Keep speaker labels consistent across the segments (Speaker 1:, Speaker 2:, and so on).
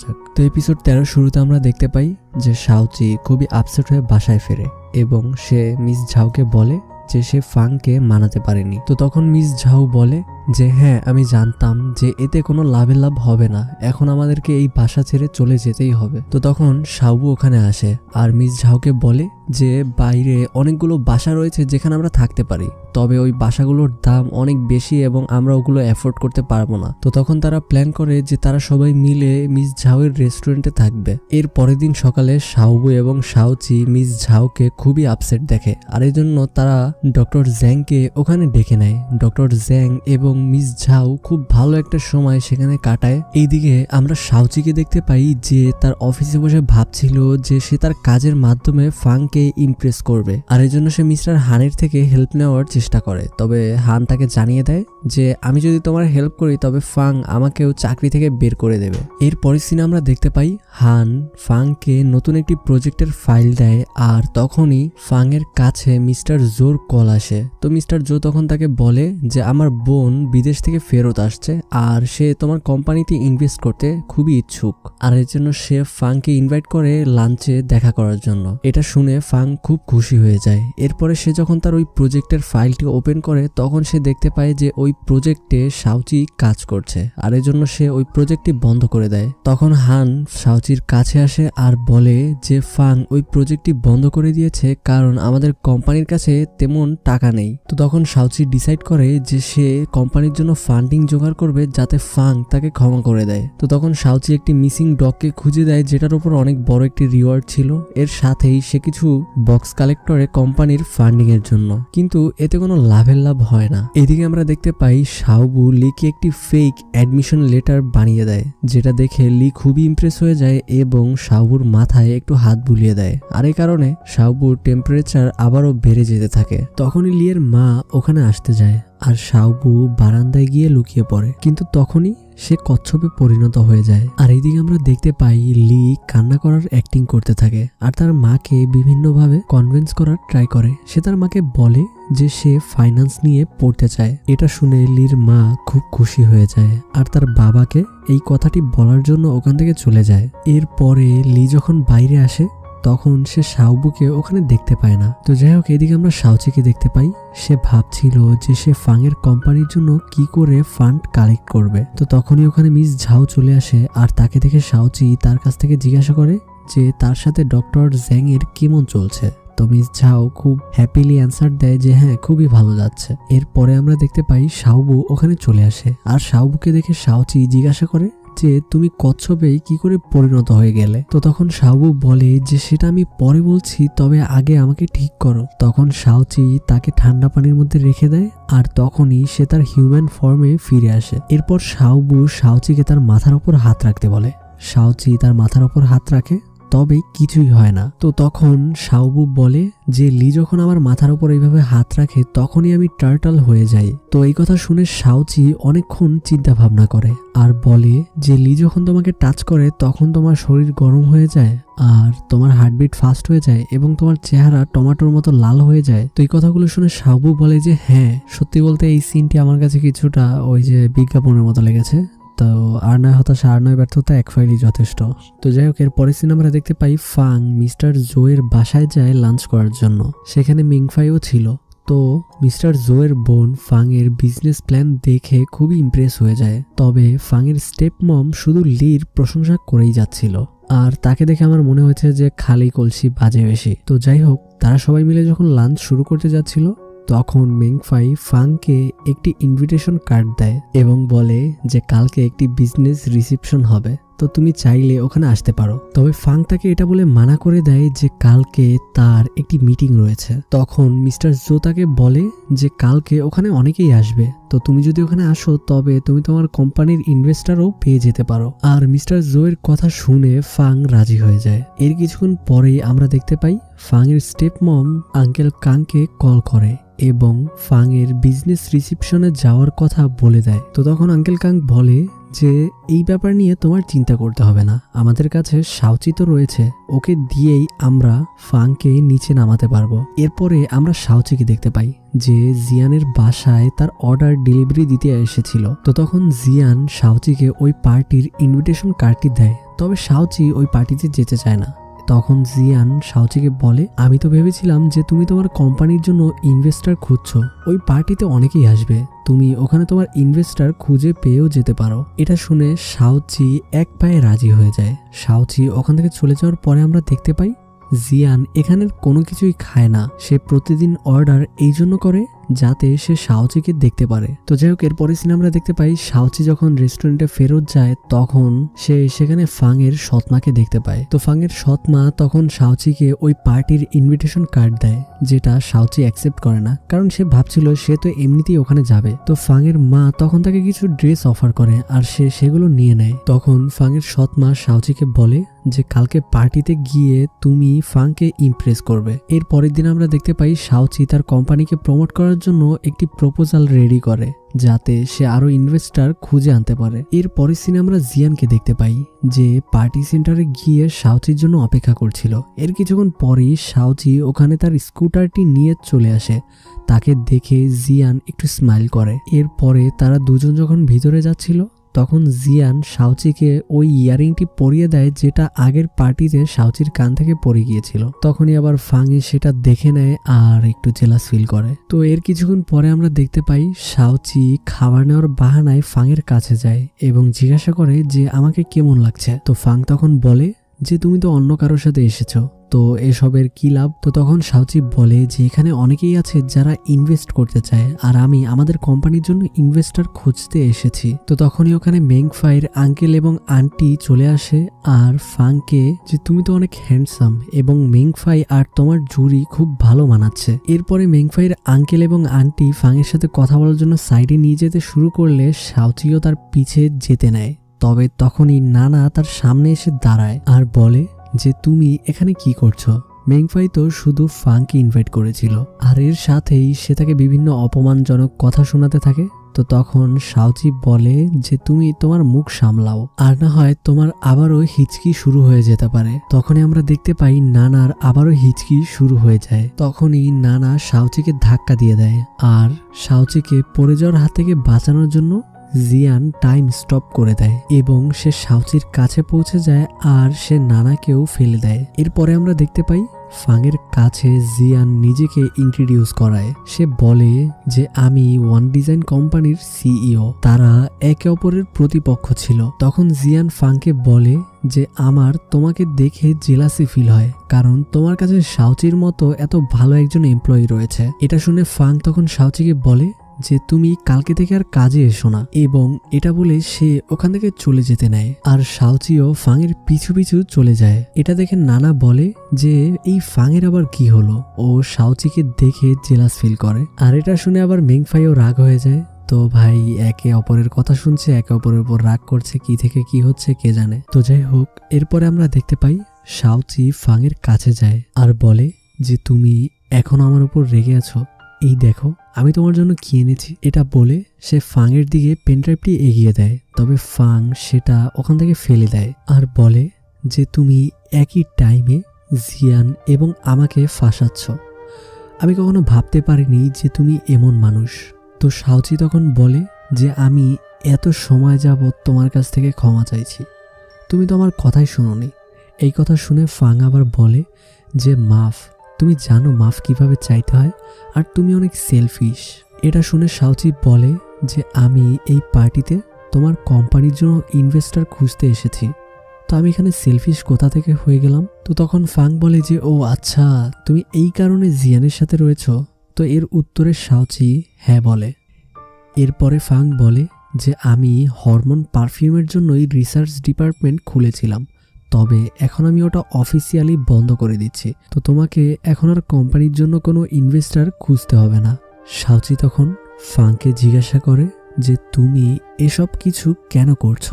Speaker 1: যাক তো এপিসোড তেরো শুরুতে আমরা দেখতে পাই যে সাউচি খুবই আপসেট হয়ে বাসায় ফেরে এবং সে মিস ঝাউকে বলে যে সে ফাংকে মানাতে পারেনি। তো তখন মিস ঝাউ বলে যে হ্যাঁ আমি জানতাম যে এতে কোনো লাভে লাভ হবে না। এখন আমাদেরকে এই বাসা ছেড়ে চলে যেতেই হবে। তো তখন সাবু ওখানে আসে আর মিস ঝাউকে বলে যে বাইরে অনেকগুলো বাসা রয়েছে যেখানে আমরা থাকতে পারি। তবে ওই বাসাগুলোর দাম অনেক বেশি এবং আমরা ওগুলো অ্যাফোর্ড করতে পারব না। তো তখন তারা প্ল্যান করে যে তারা সবাই মিলে মিস ঝাউয়ের রেস্টুরেন্টে থাকবে। এর পরের দিন সকালে সাউবু এবং সাউচি মিস ঝাউকে খুবই আপসেট দেখে। আর এই জন্য তারা ডক্টর জ্যাংকে ওখানে ডেকে নেয়। ডক্টর জ্যাং এবং মিস ঝাউ খুব ভালো একটা সময় সেখানে কাটায়। এইদিকে আমরা সাউচিকে দেখতে পাই যে তার অফিসে বসে ভাবছিল যে সে তার কাজের মাধ্যমে ফাংকে ইমপ্রেস করবে। আর এই জন্য সে মিস্টার হানের থেকে হেল্প নেওয়ার চেষ্টা করে। তবে হান তাকে জানিয়ে দেয় যে, আমি যদি তোমার হেল্প করি, তবে ফাং আমাকেও চাকরি থেকে বের করে দেবে। এর পরের সিনে আমরা দেখতে পাই হান ফাংকে নতুন একটি প্রজেক্টের ফাইল দেয় আর তখনই ফাংয়ের কাছে মিস্টার জোর কল আসে। তো মিস্টার জো তখন তাকে বলে যে, আমার বোন বিদেশ থেকে ফেরত আসছে আর সে তোমার কোম্পানিতে ইনভেস্ট করতে খুবই ইচ্ছুক। আর এর জন্য সে ফাংকে ইনভাইট করে লাঞ্চে দেখা করার জন্য। এটা শুনে ফাং খুব খুশি হয়ে যায়। এরপরে সে যখন তার ওই প্রজেক্টের ফাইলটি ওপেন করে, তখন সে দেখতে পায় যে ওই প্রজেক্টে সাউচি কাজ করছে। আর এর জন্য সে ওই প্রজেক্টটি বন্ধ করে দেয়। তখন হান সাউচির কাছে আসে আর বলে যে, ফাং, ওই প্রজেক্টটি বন্ধ করে দিয়েছে কারণ আমাদের কোম্পানির কাছে তেমন টাকা নেই। তো তখন সাউচি ডিসাইড করে যে সে কোম্পানির জন্য ফান্ডিং জোগাড় করবে যাতে ফাং তাকে ক্ষমা করে দেয়। তো তখন সাউচি একটি মিসিং ডগকে খুঁজে দেয়, যেটার উপর অনেক বড় একটি রিওয়ার্ড ছিল। এর সাথেই সে কিছু বক্স কালেক্টরে কোম্পানির ফান্ডিং এর জন্য। কিন্তু এতে কোনো লাভের লাভ হয় না। এদিকে আমরা দেখতে পাই সাউবু লিকে একটি ফেক অ্যাডমিশন লেটার বানিয়ে দেয়, যেটা দেখে লি খুবই ইমপ্রেস হয়ে যায় এবং সাউবুর মাথায় একটু হাত বুলিয়ে দেয়। আর এই কারণে সাউবুর টেম্পারেচার আবারও বেড়ে যেতে থাকে। তখনই লিয়ের মা ওখানে আসতে যায়। আর সাউবু বারান্দায় গিয়ে লুকিয়ে পড়ে। কিন্তু তখনই সে কচ্ছপে পরিণত হয়ে যায়। আর এইদিকে আমরা দেখতে পাই লি কান্না করার অ্যাক্টিং করতে থাকে। আর তার মাকে বিভিন্নভাবে কনভিন্স করার ট্রাই করে। সে তার মাকে বলে যে সে ফাইন্যান্স নিয়ে পড়তে চায়। এটা শুনে লির মা খুব খুশি হয়ে যায়। আর তার বাবাকে এই কথাটি বলার জন্য ওখান থেকে চলে যায়। এরপরে লি যখন বাইরে আসে তখন সে সাউবুকে ওখানে দেখতে পায় না। তো যাই হোক, এদিকে আমরা সাউচিকে দেখতে পাই। সে ভাবছিল যে সে ফাংয়ের কোম্পানির জন্য কি করে ফান্ড কালেক্ট করবে। তো তখনই ওখানে মিস ঝাউ চলে আসে আর তাকে দেখে সাউচি তার কাছ থেকে জিজ্ঞাসা করে যে তার সাথে ডক্টর জ্যাং এর কেমন চলছে। তো মিস ঝাও খুব হ্যাপিলি অ্যান্সার দেয় যে হ্যাঁ খুবই ভালো যাচ্ছে। এরপরে আমরা দেখতে পাই সাউবু ওখানে চলে আসে। আর সাউবুকে দেখে সাউচি জিজ্ঞাসা করে যে তুমি কচ্ছপেই কি করে পরিণত হয়ে গেলে? তো তখন শাহবু বলে যে, সেটা আমি পরে বলছি, তবে আগে আমাকে ঠিক করো। তখন সাউচি তাকে ঠান্ডা পানির মধ্যে রেখে দেয়, আর তখনই সে তার হিউম্যান ফর্মে ফিরে আসে। এরপর শাহবু সাউচিকে তার মাথার উপর হাত রাখতে বলে। সাউচি তার মাথার উপর হাত রাখে তবে কিছুই হয় না। তো তখন সাউবু বলে যে, লি যখন আমার মাথার উপর এইভাবে হাত রাখে, তখনই আমি টার্টাল হয়ে যাই। তো এই কথা শুনে সাউচি অনেকক্ষণ চিন্তা ভাবনা করে আর বলে যে, লি যখন তোমাকে টাচ করে, তখন তোমার শরীর গরম হয়ে যায় আর তোমার হার্টবিট ফাস্ট হয়ে যায় এবং তোমার চেহারা টমাটোর মতো লাল হয়ে যায়। তো এই কথাগুলো শুনে সাবু বলে যে হ্যাঁ সত্যি বলতে এই সিনটি আমার কাছে কিছুটা ওই যে বিজ্ঞাপনের মতো লেগেছে। তো আর নয় হতাশা, আর নয় ব্যর্থতা, এক ফাইলই যথেষ্ট। তো যাই হোক এর পরের সিন আমরা দেখতে পাই ফাং মিস্টার জোয়ের বাসায় যায় লাঞ্চ করার জন্য। সেখানে মিংফাইও ছিল। তো মিস্টার জোয়ের বোন ফাংয়ের বিজনেস প্ল্যান দেখে খুবই ইমপ্রেস হয়ে যায়। তবে ফাংয়ের স্টেপ মম শুধু লির প্রশংসা করেই যাচ্ছিল। আর তাকে দেখে আমার মনে হয়েছে যে খালি কলসি বাজে বেশি। তো যাই হোক, তারা সবাই মিলে যখন লাঞ্চ শুরু করতে যাচ্ছিল তখন মেংফাই ফাংকে একটি ইনভিটেশন কার্ড দেয় এবং বলে যে কালকে একটি বিজনেস রিসেপশন হবে। তো তুমি চাইলে ওখানে আসতে পারো। তবে ফাং তাকে এটা বলে মানা করে দেয় যে কালকে তার একটি মিটিং রয়েছে। তখন মিস্টার জো তাকে বলে যে কালকে ওখানে অনেকেই আসবে। তো তুমি যদি ওখানে আসো, তবে তুমি তোমার কোম্পানির ইনভেস্টারও পেয়ে যেতে পারো। আর মিস্টার জো এর কথা শুনে ফাং রাজি হয়ে যায়। এর কিছুক্ষণ পরেই আমরা দেখতে পাই ফাংয়ের স্টেপ মম আঙ্কেল কাংকে কল করে এবং ফাংয়ের বিজনেস রিসিপশনে যাওয়ার কথা বলে দেয়। তো তখন আঙ্কেল কাং বলে যে এই ব্যাপার নিয়ে তোমার চিন্তা করতে হবে না। আমাদের কাছে সাউচি তো রয়েছে। ওকে দিয়েই আমরা ফাংকে নিচে নামাতে পারব। এরপরে আমরা সাউচিকে দেখতে পাই, যে জিয়ানের বাসায় তার অর্ডার ডেলিভারি দিতে এসেছিল। তো তখন জিয়ান সাউচিকে ওই পার্টির ইনভিটেশন কার্ডটি দেয়। তবে সাউচি ওই পার্টিতে যেতে চায় না। তখন জিয়ান সাউচিকে বলে, আমি তো ভেবেছিলাম যে তুমি তোমার কোম্পানির জন্য ইনভেস্টার খুঁজছো। ওই পার্টিতে অনেকেই আসবে। তুমি ওখানে তোমার ইনভেস্টার খুঁজে পেয়েও যেতে পারো। এটা শুনে সাউচি এক পায়ে রাজি হয়ে যায়। সাউচি ওখান থেকে চলে যাওয়ার পরে আমরা দেখতে পাই, জিয়ান এখানের কোনো কিছুই খায় না। সে প্রতিদিন অর্ডার এই জন্য করে যাতে সে শাওচিকে দেখতে পারে। তো যাই হোক এরপরে সিনে আমরা দেখতে পাই শাওচি যখন রেস্টুরেন্টে ফেরত যায়, তখন সে সেখানে ফাংয়ের সৎমাকে দেখতে পায়। তো ফাংয়ের সৎমা তখন শাওচিকে ওই পার্টির ইনভিটেশন কার্ড দেয়, যেটা শাওচি অ্যাকসেপ্ট করে না। কারণ সে ভাবছিল সে তো এমনিতেই ওখানে যাবে। তো ফাংয়ের মা তখন তাকে কিছু ড্রেস অফার করে, আর সে সেগুলো নিয়ে নেয়। তখন ফাংয়ের সৎমা শাওচিকে বলে যে কালকে পার্টিতে গিয়ে তুমি ফাংকে ইমপ্রেস করবে। এর পরের দিন আমরা দেখতে পাই শাওচি তার কোম্পানিকে প্রমোট করার জন্য একটি প্রপোজাল রেডি করে, যাতে সে আরও ইনভেস্টার খুঁজে আনতে পারে। এর পরের সিনে আমরা জিয়ানকে দেখতে পাই, যে পার্টি সেন্টারে গিয়ে শাওচির জন্য অপেক্ষা করছিল। এর কিছুক্ষণ পরেই শাওচি ওখানে তার স্কুটারটি নিয়ে চলে আসে। তাকে দেখে জিয়ান একটু স্মাইল করে। এরপরে তারা দুজন যখন ভিতরে যাচ্ছিল তখন জিয়ান সাউচিকে ওই ইয়ারিংটি পরিয়ে দেয় যেটা আগের পার্টিতে সাউচির কান থেকে পড়ে গিয়েছিল। তখনই আবার ফাঙে সেটা দেখে নেয় আর একটু জেলাস ফিল করে। তো এর কিছুক্ষণ পরে আমরা দেখতে পাই সাউচি খাবার নেওয়ার বাহানায় ফাঙের কাছে যায় এবং জিজ্ঞাসা করে যে, আমাকে কেমন লাগছে? তো ফাং তখন বলে যে তুমি তো অন্য কারোর সাথে এসেছ, তো এসবের কি লাভ? তো তখন সাউচি বলে যে এখানে অনেকেই আছে যারা ইনভেস্ট করতে চায়, আর আমি আমাদের কোম্পানির জন্য ইনভেস্টর খুঁজতে এসেছি। তো তখনই ওখানে মেংফাইয়ের আঙ্কেল এবং আন্টি চলে আসে, আর ফাংকে যে তুমি তো অনেক হ্যান্ডসাম এবং মেংফাই আর তোমার জুরি খুব ভালো মানাচ্ছে। এরপরে মেংফাইয়ের আঙ্কেল এবং আন্টি ফাংয়ের সাথে কথা বলার জন্য সাইডে নিয়ে যেতে শুরু করলে সাউচিও তার পিছে যেতে নেয়। তবে তখনই নানা তার সামনে এসে দাঁড়ায় আর বলে যে, তুমি এখানে কি করছ? মেংফাই তো শুধু ফাংকে ইনভাইট করেছিল। আর এর সাথেই সে তাকে বিভিন্ন অপমানজনক কথা শোনাতে থাকে। তো তখন সাউচি বলে যে, তুমি তোমার মুখ সামলাও। আর না হয় তোমার আবারও হিচকি শুরু হয়ে যেতে পারে। তখনই আমরা দেখতে পাই নানার আবারও হিচকি শুরু হয়ে যায়। তখনই নানা সাউচিকে ধাক্কা দিয়ে দেয়। আর সাউচিকে পড়ে যাওয়ার হাত থেকে বাঁচানোর জন্য জিয়ান টাইম স্টপ করে দেয় এবং সে সাউচির কাছে পৌঁছে যায় আর সে নানাকেও ফেলে দেয়। এরপরে আমরা দেখতে পাই ফাংয়ের কাছে জিয়ান নিজেকে ইন্ট্রোডিউস করায়। সে বলে যে, আমি ওয়ান ডিজাইন কোম্পানির সিইও তারা একে অপরের প্রতিপক্ষ ছিল। তখন জিয়ান ফাংকে বলে যে, আমার তোমাকে দেখে জেলাসি ফিল হয়, কারণ তোমার কাছে সাউচির মতো এত ভালো একজন এমপ্লয়ি রয়েছে। এটা শুনে ফাং তখন সাউচিকে বলে যে তুমি কালকে থেকে আর কাজে এসো না। এবং এটা বলে সে ওখান থেকে চলে যেতে নেয়। আর সাউচিও ফাংয়ের পিছু পিছু চলে যায়। এটা দেখে নানা বলে যে, এই ফাংয়ের আবার কি হলো? ও সাউচিকে দেখে জেলাস ফিল করে। আর এটা শুনে আবার মেংফাইও রাগ হয়ে যায়। তো ভাই, একে অপরের কথা শুনছে, একে অপরের উপর রাগ করছে, কি থেকে কি হচ্ছে কে জানে। তো যাই হোক, এরপরে আমরা দেখতে পাই সাউচি ফাংয়ের কাছে যায় আর বলে যে, তুমি এখনও আমার উপর রেগে আছো? এই দেখো, আমি তোমার জন্য কি এনেছি? এটা বলে সে ফাংয়ের দিকে পেনড্রাইভটি এগিয়ে দেয়। তবে ফাং সেটা ওখান থেকে ফেলে দেয় আর বলে যে তুমি একই টাইমে জিয়ান এবং আমাকে ফাঁসাচ্ছ। আমি কখনো ভাবতে পারিনি যে তুমি এমন মানুষ। তো সাউচি তখন বলে যে আমি এত সময় যাবৎ তোমার কাছ থেকে ক্ষমা চাইছি। তুমি তো আমার কথাই শোনোনি। এই কথা শুনে ফাং আবার বলে যে, মাফ তুমি জানো মাফ কীভাবে চাইতে হয়? আর তুমি অনেক সেলফিশ এটা শুনে সাউচি বলে যে, আমি এই পার্টিতে তোমার কোম্পানির জন্য ইনভেস্টর খুঁজতে এসেছি। তো আমি এখানে সেলফিশ কোথা থেকে হয়ে গেলাম? তো তখন ফাং বলে যে, ও আচ্ছা তুমি এই কারণে জিয়ানের সাথে রয়েছ? তো এর উত্তরে সাউচি হ্যাঁ বলে। এরপরে ফাং বলে যে, আমি হরমোন পারফিউমের জন্যই রিসার্চ ডিপার্টমেন্ট খুলেছিলাম। তবে এখন আমি ওটা অফিসিয়ালি বন্ধ করে দিচ্ছি। তো তোমাকে এখন আর কোম্পানির জন্য কোনো ইনভেস্টার খুঁজতে হবে না। সাউচি তখন ফাংকে জিজ্ঞাসা করে যে, তুমি এসব কিছু কেন করছ?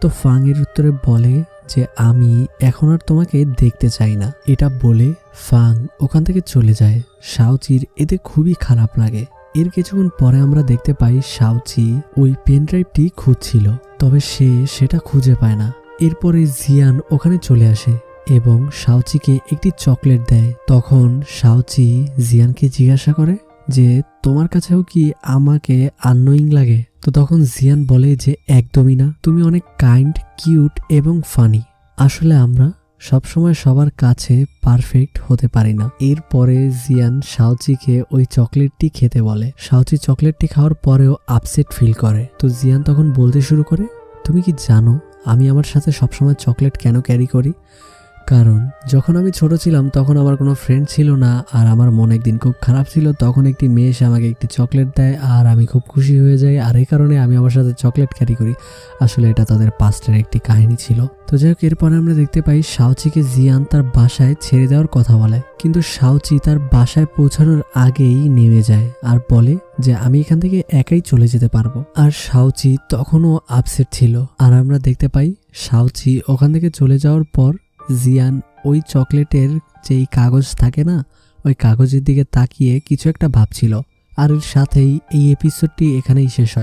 Speaker 1: তো ফাং এর উত্তরে বলে যে, আমি এখন আর তোমাকে দেখতে চাই না। এটা বলে ফাং ওখান থেকে চলে যায়। সাউচির এতে খুবই খারাপ লাগে। এর কিছুক্ষণ পরে আমরা দেখতে পাই সাউচি ওই পেনড্রাইভটি খুঁজছিল, তবে সে সেটা খুঁজে পায় না। এরপরে জিয়ান ওখানে চলে আসে এবং সাউচিকে একটি চকলেট দেয়। তখন সাউচি জিয়ানকে জিজ্ঞাসা করে যে, তোমার কাছেও কি আমাকে আননোয়িং লাগে? তো তখন জিয়ান বলে যে, একদমই না। তুমি অনেক কাইন্ড, কিউট এবং ফানি। আসলে আমরা সবসময় সবার কাছে পারফেক্ট হতে পারি না। এরপরে জিয়ান সাউচিকে ওই চকলেটটি খেতে বলে। সাউচি চকলেটটি খাওয়ার পরেও আপসেট ফিল করে। তো জিয়ান তখন বলতে শুরু করে, তুমি কি জানো আমি আমার সাথে সবসময় চকলেট কেন ক্যারি করি? কারণ যখন আমি ছোট ছিলাম তখন আমার কোনো ফ্রেন্ড ছিল না আর আমার মন একদিন খুব খারাপ ছিল। তখন একটি মেয়ে এসে আমাকে একটি চকলেট দেয় আর আমি খুব খুশি হয়ে যাই আর এই কারণে আমি আমার সাথে চকলেট ক্যারি করি। আসলে এটা তাদের পাস্টের একটি কাহিনী ছিল। তো যাই হোক, এরপরে আমরা দেখতে পাই সাউচিকে জিয়ান তার বাসায় ছেড়ে দেওয়ার কথা বলে। কিন্তু সাউচি তার বাসায় পৌঁছানোর আগেই নেমে যায় আর বলে যে, আমি এখান থেকে একাই চলে যেতে পারব। আর সাউচি তখনও আপসেট ছিল। আর আমরা দেখতে পাই সাউচি ওখান থেকে চলে যাওয়ার পর জিয়ান, ওই চকলেটের যেই কাগজ থাকে না, ওই কাগজের দিকে তাকিয়ে কিছু একটা ভাবছিল। আর এর সাথেই এই এপিসোডটি এখানেই শেষ হয়।